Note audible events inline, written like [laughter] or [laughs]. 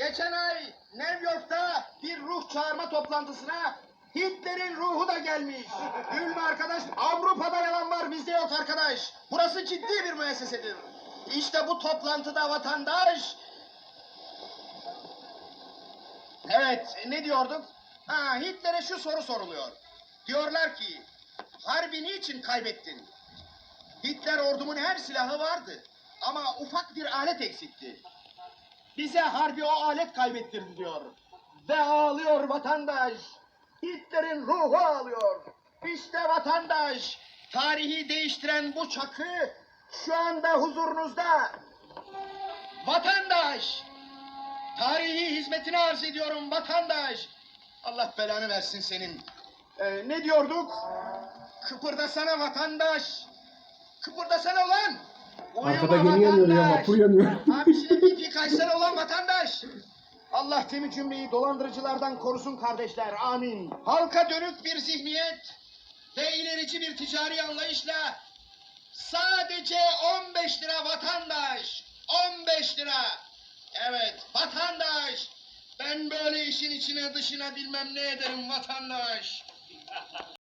Geçen ay New York'ta bir ruh çağırma toplantısına Hitler'in ruhu da gelmiş. Gülme arkadaş, Avrupa'da yalan var, bizde yok arkadaş. Burası ciddi bir müessesedir. İşte bu toplantıda vatandaş... Evet, ne diyorduk? Ha, Hitler'e şu soru soruluyor. Diyorlar ki, harbi niçin kaybettin? Hitler ordumun her silahı vardı. Ama ufak bir alet eksikti. Bize harbi o alet kaybettirdi diyor. Ve ağlıyor vatandaş. Hitler'in ruhu ağlıyor. İşte vatandaş. Tarihi değiştiren bu çakı şu anda huzurunuzda. Vatandaş. Tarihi hizmetini arz ediyorum vatandaş. Allah belanı versin senin. Ee, ne diyorduk? Kıpırdasana vatandaş. Kıpırdasana ulan. Uyuma Arkada gemi yanıyor ya, vapur yanıyor. Abisine pipi kaçsana olan vatandaş. Allah temi cümleyi dolandırıcılardan korusun kardeşler. Amin. Halka dönük bir zihniyet ve ilerici bir ticari anlayışla sadece 15 lira vatandaş. 15 lira. Evet vatandaş. Ben böyle işin içine dışına bilmem ne ederim vatandaş. [laughs]